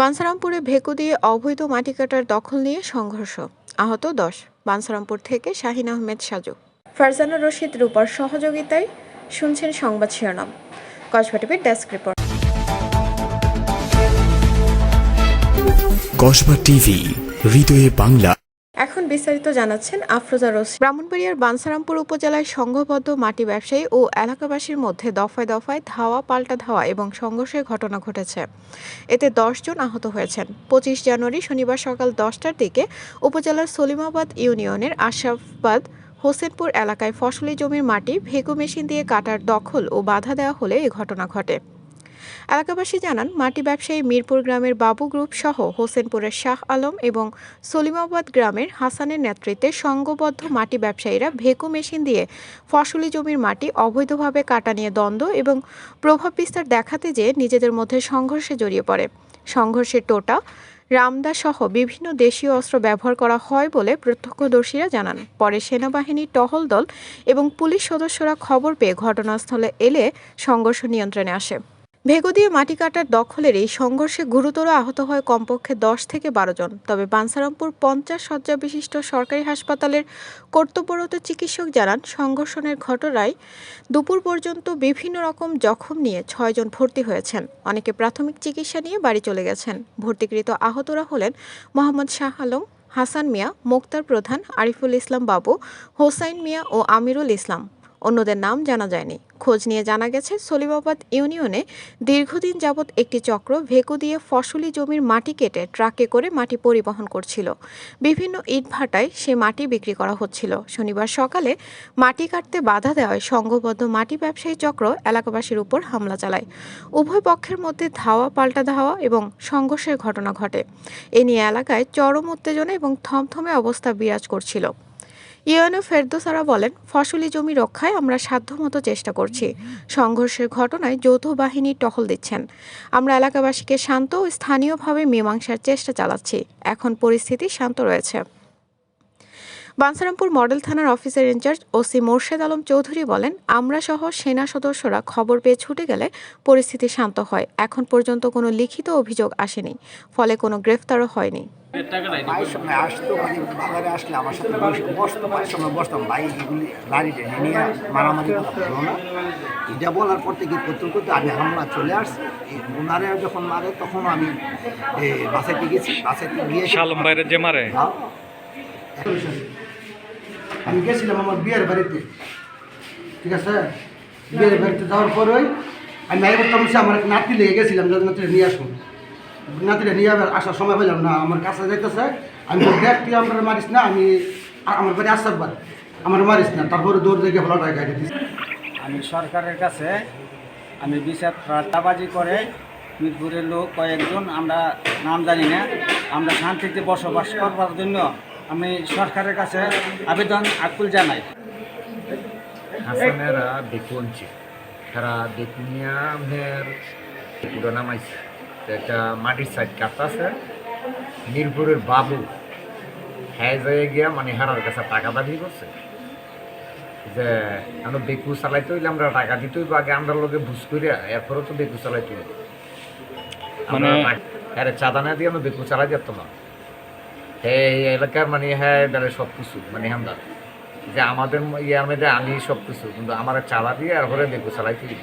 বানসারামপুরে ভেকু দিয়ে অবৈধ মাটি কাটার দখল নিয়ে সংঘর্ষ। আহত দশ, বানসারামপুর থেকে শাহিন আহমেদ সাজু। ফারজানা রশিদ রূপার সহযোগিতায় শুনছেন সংবাদ শিরোনাম। কসবা টিভির ডেস্ক রিপোর্ট। কসবা টিভি, হৃদয়ে বাংলা। বিস্তারিত জানাচ্ছেন আফরোজা রশিদ। ব্রাহ্মণবাড়িয়ার বানসারামপুর উপজেলায় সংঘবদ্ধ মাটি ব্যবসায়ী ও এলাকাবাসীর মধ্যে দফায় দফায় ধাওয়া, পাল্টা ধাওয়া এবং সংঘর্ষের ঘটনা ঘটেছে। এতে জন আহত হয়েছেন। পঁচিশ জানুয়ারি শনিবার সকাল দশটার দিকে উপজেলার সলিমাবাদ ইউনিয়নের আশরাফবাদ হোসেনপুর এলাকায় ফসলি জমির মাটি, ভেকু মেশিন দিয়ে কাটার দখল ও বাধা দেওয়া হলে এ ঘটনা ঘটে। এলাকাবাসী জানান, মাটি ব্যবসায়ী মিরপুর গ্রামের বাবু গ্রুপ সহ হোসেনপুরের শাহ আলম এবং সলিমাবাদ গ্রামের হাসানের নেতৃত্বে সংঘবদ্ধ মাটি ব্যবসায়ীরা ভেকু মেশিন দিয়ে ফসলি জমির মাটি অবৈধভাবে কাটা নিয়ে দ্বন্দ্ব এবং প্রভাব বিস্তার দেখাতে যেয়ে নিজেদের মধ্যে সংঘর্ষে জড়িয়ে পড়ে। সংঘর্ষের টোটা রামদা সহ বিভিন্ন দেশীয় অস্ত্র ব্যবহার করা হয় বলে প্রত্যক্ষদর্শীরা জানান। পরে সেনাবাহিনীর টহল দল এবং পুলিশ সদস্যরা খবর পেয়ে ঘটনাস্থলে এলে সংঘর্ষ নিয়ন্ত্রণে আসে। ভেগো দিয়ে মাটি কাটার দখলের এই সংঘর্ষে গুরুতর আহত হয় কমপক্ষে দশ থেকে বারো জন। তবে বানসারামপুর পঞ্চাশ শয্যা বিশিষ্ট সরকারি হাসপাতালের কর্তব্যরত চিকিৎসক জানান, সংঘর্ষণের ঘটনায় দুপুর পর্যন্ত বিভিন্ন রকম জখম নিয়ে ছয়জন ভর্তি হয়েছেন। অনেকে প্রাথমিক চিকিৎসা নিয়ে বাড়ি চলে গেছেন। ভর্তিকৃত আহতরা হলেন মোহাম্মদ শাহ আলম, হাসান মিয়া, মোক্তার প্রধান, আরিফুল ইসলাম বাবু, হোসাইন মিয়া ও আমিরুল ইসলাম। অন্যদের নাম জানা যায়নি। খোঁজ নিয়ে জানা গেছে, সলিমাবাদ ইউনিয়নে দীর্ঘদিন যাবৎ একটি চক্র ভেকু দিয়ে ফসলি জমির মাটি কেটে ট্রাকে করে মাটি পরিবহন করছিল। বিভিন্ন ইটভাটায় সে মাটি বিক্রি করা হচ্ছিল। শনিবার সকালে মাটি কাটতে বাধা দেওয়ায় সংঘবদ্ধ মাটি ব্যবসায়ী চক্র এলাকাবাসীর উপর হামলা চালায়। উভয় পক্ষের মধ্যে ধাওয়া, পাল্টা ধাওয়া এবং সংঘর্ষের ঘটনা ঘটে। এ নিয়ে এলাকায় চরম উত্তেজনা এবং থমথমে অবস্থা বিরাজ করছিল। ইউএনও ফেরদোসারা বলেন, ফসলি জমি রক্ষায় আমরা সাধ্যমতো চেষ্টা করছি। সংঘর্ষের ঘটনায় যৌথ বাহিনী টহল দিচ্ছেন। আমরা এলাকাবাসীকে শান্ত ও স্থানীয়ভাবে মীমাংসার চেষ্টা চালাচ্ছি। এখন পরিস্থিতি শান্ত রয়েছে। বানসারামপুর মডেল থানার officer in charge OC Morshed Alam Chowdhury বলেন, আমরা সহ সেনা সদস্যরা খবর পেয়ে ছুটে গেলে পরিস্থিতি শান্ত হয়। এখন পর্যন্ত কোনো লিখিত অভিযোগ আসেনি, ফলে কোনো গ্রেফতারও হয়নি। সময় আসতো মানে বাজারে আসলে আমার সাথে বসতো মায়ের সময় বসতাম ভাই এগুলি গাড়ি টেনে নিয়ে মারামারি করা ভালো না। এটা বলার পর থেকে করতে করতে আমি হামলা চলে আসছি। এই ওনারে যখন মারে তখন আমি এ, বাসাইতে গেছি বাসাইতে গিয়ে শালম বাইরে যে মারে? হ্যাঁ, আমি গেছিলাম আমার বিয়ের বাড়িতে। ঠিক আছে? বিয়ের বাড়িতে যাওয়ার পরে আমি করতাম সে আমার এক নাতি লেগে গেছিলাম যাতে নাতিটা নিয়ে আসুন। নাতিটা নিয়ে আবার আসার সময় পেলাম না আমার কাছে যাইতেছে আমি দেখ তুই আমার মারিস না আমি আমার বাড়ি আসার বার আমার মারিস না তারপরে দৌড় দেখে ভালো গাড়ি দিস আমি সরকারের কাছে আমি বিচার ঠাট্টাবাজি করে মিরপুরের লোক কয়েকজন আমরা নাম জানি না আমরা শান্তিতে বসবাস করবার জন্য আমি সরকারের কাছে আবেদন আকুল জানাই। হাসানেরা দেখুনছি তারা পুরো নামাইছে। তো একটা মাটির সাইড কাটতেছে মিরপুরের বাবু হ্যাঁ যায় গিয়া মানে হারার কাছে টাকা দাবি করছে যে আমরা বেকু চালাইতে হইলে আমরা টাকা দিতে হইব আগে আমরা লোকে বুঝ করিয়া এরপরে তো বেকু চালাইতে হইব। মানে আরে চাঁদা না দিয়ে আমরা বেকু চালাই যেত না এই এলাকার মানে হ্যাঁ বেড়ে সব কিছু মানে আমরা যে আমাদের ইয়ার মধ্যে আমি সব কিছু কিন্তু আমার চাঁদা দিয়ে এরপরে বেকু চালাইতে হইব।